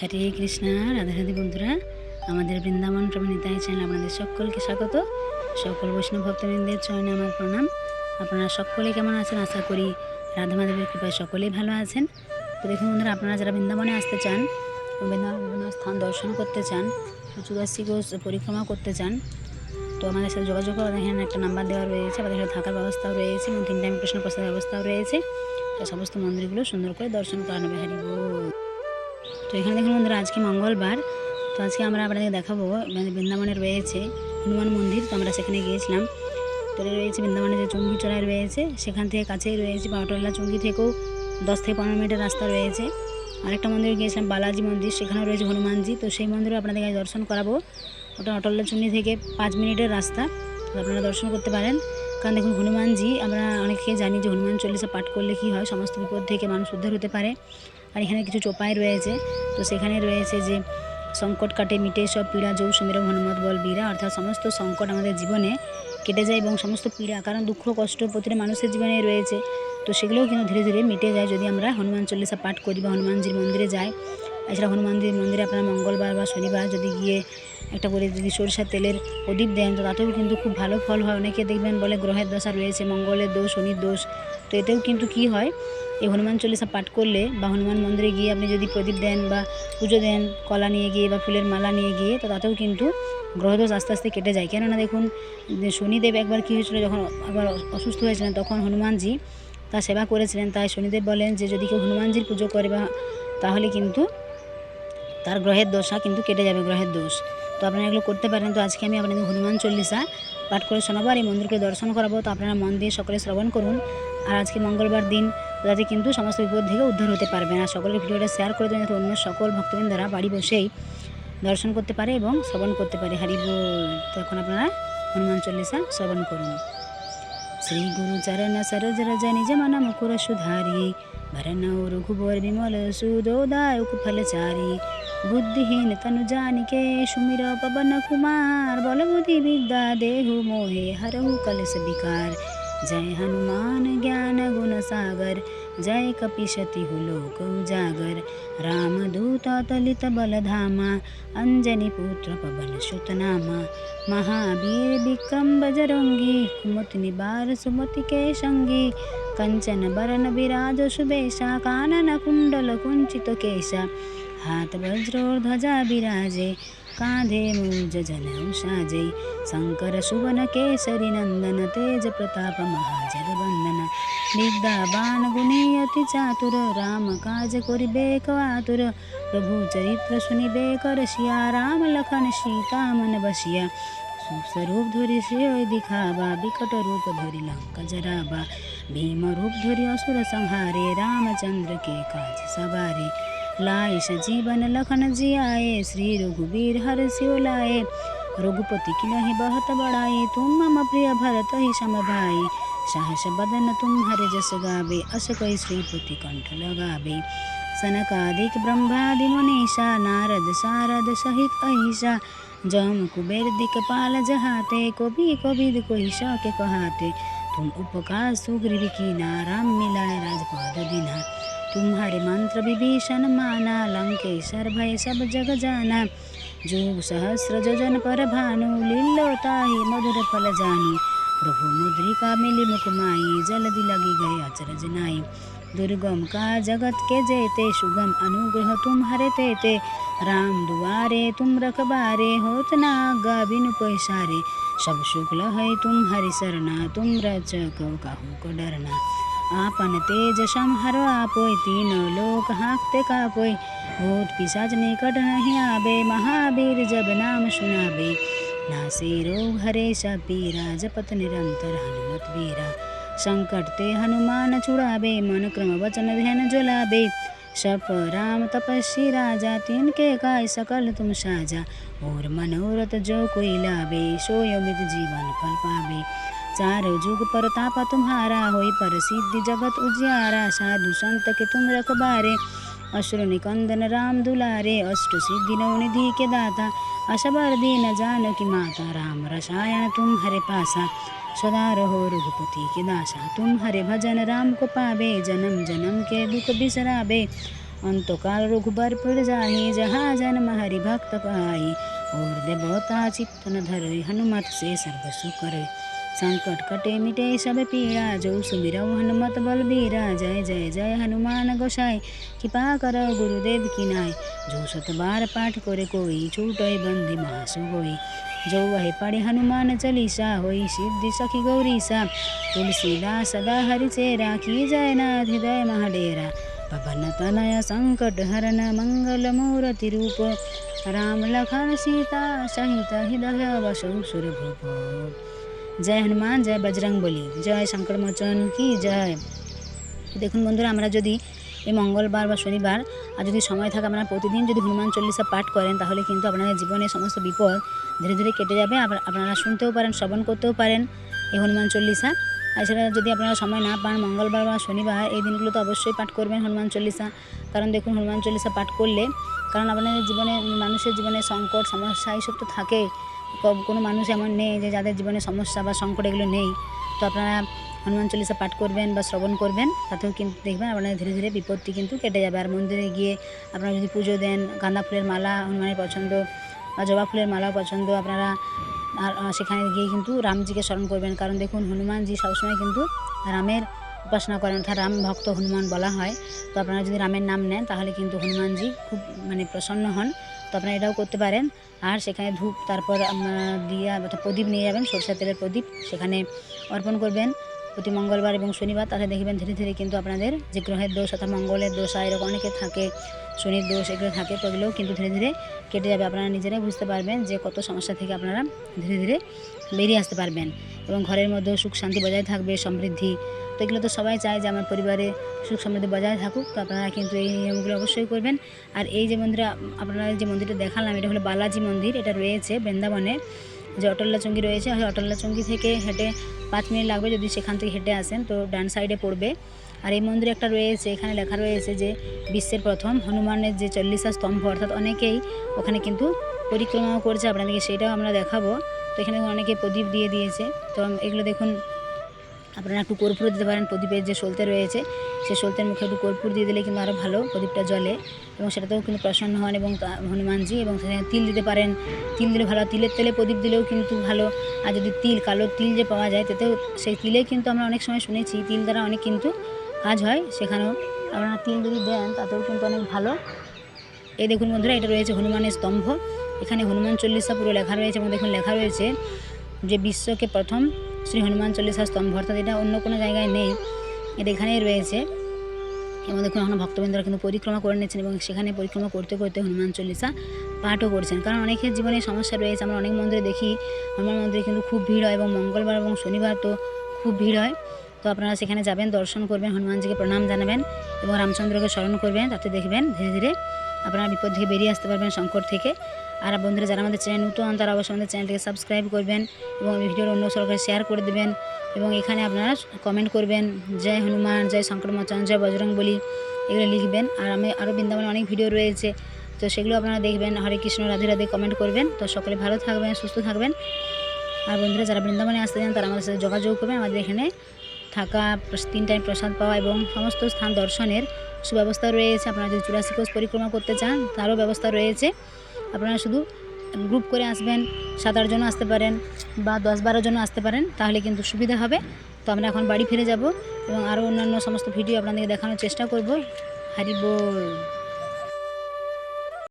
হরে কৃষ্ণা, রাধা রাধে বন্ধুরা। আমাদের বৃন্দাবন প্রমিতাই চ্যানেল আপনাদের সকলকে স্বাগত। সকল বৈষ্ণব ভক্তবৃন্দের চরণে আমার প্রণাম। আপনারা সকলে কেমন আছেন? আশা করি রাধা মাধবের কৃপায় সকলেই ভালো আছেন। তো দেখুন বন্ধুরা, আপনারা যারা বৃন্দাবনে আসতে চান বৃন্দাবন বিভিন্ন স্থান দর্শন করতে চান চুরাশি কোষ পরিক্রমা করতে চান, তো আমাদের সাথে যোগাযোগ করে এখানে একটা নাম্বার দেওয়া রয়েছে, আমাদের সাথে থাকার ব্যবস্থাও রয়েছে এবং তিন টাইম প্রশ্ন প্রশ্নের ব্যবস্থাও রয়েছে। সমস্ত মন্দিরগুলো সুন্দর করে দর্শন করা নেবে হারি। তো এখানে দেখুন বন্ধুরা, আজকে মঙ্গলবার। তো আজকে আমরা আপনাদের দেখাবো মানে বৃন্দাবনে রয়েছে হনুমান মন্দির, তো আমরা সেখানে গিয়েছিলাম। তো রয়েছে বৃন্দাবনে যে চুঙ্গি রয়েছে, সেখান থেকে কাছেই রয়েছে পাউটল্লা চুঙ্গি থেকেও দশ থেকে পনেরো মিনিটের রাস্তা রয়েছে। আরেকটা মন্দিরে গিয়েছিলাম, বালাজি মন্দির, সেখানেও রয়েছে হনুমানজি। তো সেই মন্দিরও আপনাদের কাছে দর্শন করাবো। ওটা অটল্লা চুঙ্গি থেকে পাঁচ মিনিটের রাস্তা আপনারা দর্শন করতে পারেন। কারণ দেখুন, হনুমানজি, আমরা অনেকেই জানি যে হনুমান চল্লিশা পাঠ করলে কী হয়, সমস্ত বিপদ থেকে মানুষ উদ্ধার হতে পারে। আর এখানে কিছু চোপাই রয়েছে। তো সেখানে রয়েছে যে, সংকট কাটে মিটে সব পীড়া যৌ সমীর হনুমত বল বীরা। অর্থাৎ সমস্ত সংকট আমাদের জীবনে কেটে যায় এবং সমস্ত পীড়া, কারণ দুঃখ, কষ্ট প্রতিটা মানুষের জীবনে রয়েছে। তো সেগুলোও কিন্তু ধীরে ধীরে মিটে যায় যদি আমরা হনুমান চল্লিশা পাঠ করি বা হনুমানজির মন্দিরে যাই। এছাড়া হনুমানজির মন্দিরে আপনারা মঙ্গলবার বা শনিবার যদি গিয়ে একটা করে যদি সরিষার তেলের প্রদীপ দেন, তো তাতেও কিন্তু খুব ভালো ফল হয়। অনেকে দেখবেন বলে গ্রহের দশা রয়েছে, মঙ্গলের দোষ, শনির দোষ। তো এতেও কিন্তু কি হয়, এই হনুমান চল্লিশা পাঠ করলে বা হনুমান মন্দিরে গিয়ে আপনি যদি প্রদীপ দেন বা পুজো দেন, কলা নিয়ে গিয়ে বা ফুলের মালা নিয়ে গিয়ে, তো তাতেও কিন্তু গ্রহদোষ আস্তে আস্তে কেটে যায়। কেননা দেখুন শনিদেব একবার কী হয়েছিল, যখন আবার অসুস্থ হয়েছিলেন, তখন হনুমানজি তার সেবা করেছিলেন। তাই শনিদেব বলেন যে, যদি কেউ হনুমানজির পুজো করে বা, তাহলে কিন্তু তার গ্রহের দশা কিন্তু কেটে যাবে গ্রহের দোষ। তো আপনারা এগুলো করতে পারেন। তো আজকে আমি আপনাদের হনুমান চল্লিশা পাঠ করে শোনাবো আর এই মন্দিরকে দর্শন করাবো। তো আপনারা মন দিয়ে সকলে শ্রবণ করুন। আর আজকে মঙ্গলবার দিন যাতে কিন্তু সমস্ত বিপদ থেকে উদ্ধার হতে পারবেন। আর সকলের ভিডিওটা শেয়ার করে দেবেন যাতে অন্য সকল ভক্তবৃন্দরা বাড়ি বসেই দর্শন করতে পারে এবং শ্রবণ করতে পারে। হারি বল। তখন আপনারা হনুমান চল্লিশা শ্রবণ করুন। শ্রী গুরু চরণ সরজ রজা নিজ মন মুকুর সুধারি। ভরণ রঘুবর বিমল সুদোদায়ক ফলচারী বুদ্ধিহীন তনুজানিকেশু पवन कुमार। বলবুদ্ধি বিদ্যা देहु मोहे হরহু কলস বিকার जय हनुमान ज्ञान गुण सागर, जय कपिशति लोक उजागर रामदूत तलित बलधामा अंजनी पुत्र पवन सुतनामा महावीर विक्रम बजरंगी कुमति निबार सुमति के संगी। कंचन बरन विराज सुबेशा, कानन कुंडल कुंचित केशा। हाथ वज्रोध्वजा विराजे कांधे मूज जन साजे शंकर सुवन केसरी नंदन तेज प्रताप महाजगवंदन विद्या बाण गुणी अति चातुर राम काज करिबे आतुर प्रभु चरित्र सुनिबे करसिया राम लखन सीता मन बसिया स्वरूप धरि से दिखावा विकट रूप धरि लंका जरावा भीम रूप धरि असुर संहारे रामचंद्र के काज सवारे लाए सजीवन लखन जियाए श्री रघुवीर हर सिव लाए रघुपति की नहीं बहुत बड़ाई तुम मम प्रिय भरत ही सम भाई सहस बदन तुम हर जस गावे अस कई श्रीपति कंठ लगावे सनकादिक ब्रह्मादि मुनीषा नारद सारद सहित अहिषा जम कुबेर दिक्पाल जहाते कवि कविद कोई के कहाते तुम उपकार सुग्रीव कीना राम मिलाए राजपद दीना तुम्हारे मंत्र विभीषण माना लंकेश्वर भय सब जग जाना जुग सहस्र जजन पर भानु लीलोताहि मधुर फल जानी प्रभु मुद्रिका मिली मुकुमाई जल्दी लगी गए अचरज नाई दुर्गम का जगत के जेते सुगम अनुग्रह तुम्हारे तेते राम दुआरे तुम रखबारे होत ना आज्ञा बिनु पैसारे। सब शुक्ल है तुम हरि सरना तुम रचक कहू को डरना। आपन तेज संहरो आपोय तीनों लोक हाँकते कापोय भूत पिशाच निकट नहीं आवे, महावीर जब नाम सुनावे। नासे रोग हरे सब पीरा, जपत निरंतर हनुमत वीरा। संकट ते हनुमान छुड़ावे, मन क्रम वचन ध्यान जुलावे। सप राम तपस्वी राजा, तिनके काय सकल तुम साजा। और मनोरथ जो कोई लावे सो यमित जीवन फल पावे। चार जुग परताप तुम्हारा होई पर सिद्धि जगत उजियारा। साधु संत के तुम रखबारे अश्रु निकंदन राम दुलारे। अष्ट सिद्धि नव निधि के दाता अशबर दीन जानकी माता। राम रसायन तुम हरे पासा, सदा रहो रघुपति के दासा। तुम हरे भजन राम को पावे, जन्म जन्म के दुख बिसरावे। अंत काल रघुबर पुर जाही, जहाँ जन्म हरि भक्त पाई और देवता चित्त धरे, हनुमत से सर्व सुख करे। संकट कटे मिटे सब पीड़ा जो सुमिरौ हनुमत बलबीरा जय जय जय हनुमान गोसाई कृपा करो गुरुदेव की नाय जो सत बार पाठ करे कोई छूटय बंदी महासु जो वह पढ़े हनुमान चालीसा होई सिद्धि सखी गौरीसा। तुलसीदास सदा की जय नाथ हृदय महाडेरा। पवन तनय संकट हरन मंगल मूर्ति रूप। राम लखन सीता सहित हृदय बसु सुर भूप জয় হনুমান, জয় বজরং বলি, জয় শঙ্কর মোচন কি জয়? দেখুন বন্ধুরা, আমরা যদি এই মঙ্গলবার বা শনিবার, আর যদি সময় থাকে আপনারা প্রতিদিন যদি হনুমান চল্লিশা পাঠ করেন, তাহলে কিন্তু আপনাদের জীবনে সমস্ত বিপদ ধীরে ধীরে কেটে যাবে। আপনারা শুনতেও পারেন, শ্রবণ করতেও পারেন এই হনুমান চল্লিশা। এছাড়া যদি আপনারা সময় না পান, মঙ্গলবার বা শনিবার, এই দিনগুলো তো অবশ্যই পাঠ করবেন হনুমান চল্লিশা। কারণ দেখুন, হনুমান চল্লিশা পাঠ করলে, কারণ আপনাদের জীবনে, মানুষের জীবনে সংকট, সমস্যা, এইসব তো থাকে কোনো মানুষ এমন নেই যে যাদের জীবনে সমস্যা বা সংকট এগুলো নেই। তো আপনারা হনুমান চল্লিশা পাঠ করবেন বা শ্রবণ করবেন, তাতেও কিন্তু দেখবেন আপনাদের ধীরে ধীরে বিপত্তি কিন্তু কেটে যাবে। আর মন্দিরে গিয়ে আপনারা যদি পুজো দেন, গাঁদা ফুলের মালা হনুমানের পছন্দ বা জবা ফুলের মালাও পছন্দ, আপনারা আর সেখানে গিয়ে কিন্তু রামজিকে স্মরণ করবেন। কারণ দেখুন, হনুমানজি সবসময় কিন্তু রামের উপাসনা করেন, অর্থাৎ রাম ভক্ত হনুমান বলা হয়। তো আপনারা যদি রামের নাম নেন, তাহলে কিন্তু হনুমানজি খুব মানে প্রসন্ন হন। তো আপনারা এটাও করতে পারেন। আর সেখানে ধূপ, তারপর দিয়ে প্রদীপ নিয়ে যাবেন, সরষের তেলের প্রদীপ, সেখানে অর্পণ করবেন। প্রতি মঙ্গলবার এবং শনিবার তাহলে দেখবেন ধীরে ধীরে কিন্তু আপনাদের যে গ্রহের দোষ অর্থাৎ মঙ্গলের দোষ এরকম অনেকে থাকে, শনির দোষ এগুলো থাকে, তো এগুলোও কিন্তু ধীরে ধীরে কেটে যাবে। আপনারা নিজেরাই বুঝতে পারবেন যে কত সমস্যা থেকে আপনারা ধীরে ধীরে বেরিয়ে আসতে পারবেন এবং ঘরের মধ্যেও সুখ শান্তি বজায় থাকবে, সমৃদ্ধি। তো এগুলো তো সবাই চায় যে আমার পরিবারে সুখ সমৃদ্ধি বজায় থাকুক, তো আপনারা কিন্তু এই নিয়মগুলো অবশ্যই করবেন। আর এই যে মন্দিরে আপনারা যে মন্দিরটা দেখালাম, এটা হলো বালাজি মন্দির, এটা রয়েছে বৃন্দাবনে। যে অটল্লা চঙ্গি রয়েছে ওই অটল্লাচঙ্গি থেকে হেঁটে পাঁচ মিনিট লাগবে যদি সেখান থেকে হেঁটে আসেন। তো ডান সাইডে পড়বে। আর এই মন্দিরে একটা রয়েছে, এখানে লেখা রয়েছে যে বিশ্বের প্রথম হনুমানের যে চল্লিশা স্তম্ভ, অর্থাৎ অনেকেই ওখানে কিন্তু পরিক্রমাও করছে আপনাদেরকে, সেটাও আমরা দেখাবো। তো এখানে অনেকে প্রদীপ দিয়ে দিয়েছে। তো এগুলো দেখুন, আপনারা একটু কর্পূর দিতে পারেন প্রদীপের যে সলতে রয়েছে। সেই সলতের মুখে একটু কর্পূর দিয়ে দিলে কিন্তু আরও ভালো প্রদীপটা জলে এবং সেটাতেও কিন্তু প্রসন্ন হন এবং হনুমানজি এবং সেখানে তিল দিতে পারেন। তিল দিলে ভালো, তিলের তেলে প্রদীপ দিলেও কিন্তু ভালো। আর যদি তিল, কালো তিল যে পাওয়া যায়, তাতেও সেই তিলে কিন্তু আমরা অনেক সময় শুনেছি, তিল দ্বারা অনেক কিন্তু কাজ হয়। সেখানেও আপনারা তিল যদি দেন, তাতেও কিন্তু অনেক ভালো। এই দেখুন বন্ধুরা, এটা রয়েছে হনুমানের স্তম্ভ। এখানে হনুমান চল্লিশা পুরো লেখা রয়েছে এবং দেখুন লেখা রয়েছে যে, বিশ্বকে প্রথম শ্রী হনুমান চল্লিশা স্তম্ভ। অর্থাৎ এটা অন্য কোনো জায়গায় নেই। এটা এখানেই রয়েছে। এবং দেখুন, এখন ভক্তবৃন্দরা কিন্তু পরিক্রমা করে নিয়েছেন এবং সেখানে পরিক্রমা করতে করতে হনুমান চল্লিশা পাঠও করছেন। কারণ অনেকের জীবনে সমস্যা রয়েছে। আমরা অনেক মন্দিরে দেখি, হনুমান মন্দিরে কিন্তু খুব ভিড় হয় এবং মঙ্গলবার এবং শনিবার তো খুব ভিড় হয়। তো আপনারা সেখানে যাবেন, দর্শন করবেন, হনুমানজিকে প্রণাম জানাবেন এবং রামচন্দ্রকে স্মরণ করবেন, তাতে দেখবেন ধীরে ধীরে আপনারা বিপদ থেকে বেরিয়ে আসতে পারবেন সংকট থেকে। আর বন্ধুরা, যারা আমাদের চ্যানেল নতুন, তারা অবশ্যই আমাদের চ্যানেলটিকে সাবস্ক্রাইব করবেন এবং ভিডিওর অন্য সরকার শেয়ার করে দেবেন। এবং এখানে আপনারা কমেন্ট করবেন, জয় হনুমান, জয় শঙ্কর মোচন জয় বজরং বলি এগুলো লিখবেন। আর আমি আরও বৃন্দাবনে অনেক ভিডিও রয়েছে, তো সেগুলো আপনারা দেখবেন, হরে কৃষ্ণ, রাধে রাধে কমেন্ট করবেন। তো সকলে ভালো থাকবেন, সুস্থ থাকবেন। আর বন্ধুরা, যারা বৃন্দাবনে আসতে চান, তারা আমাদের সাথে যোগাযোগ করবেন। আমাদের এখানে থাকা তিন টাইম প্রসাদ পাওয়া এবং সমস্ত স্থান দর্শনের সুব্যবস্থা রয়েছে। আপনারা যদি চুরাশি কোষ পরিক্রমা করতে চান, তারও ব্যবস্থা রয়েছে। আপনারা শুধু গ্রুপ করে আসবেন সাত আট জন আসতে পারেন বা দশ বারো জন আসতে পারেন, তাহলে কিন্তু সুবিধা হবে। তো আমরা এখন বাড়ি ফিরে যাব এবং আরও অন্যান্য সমস্ত ভিডিও আপনাদেরকে দেখানোর চেষ্টা করব। বল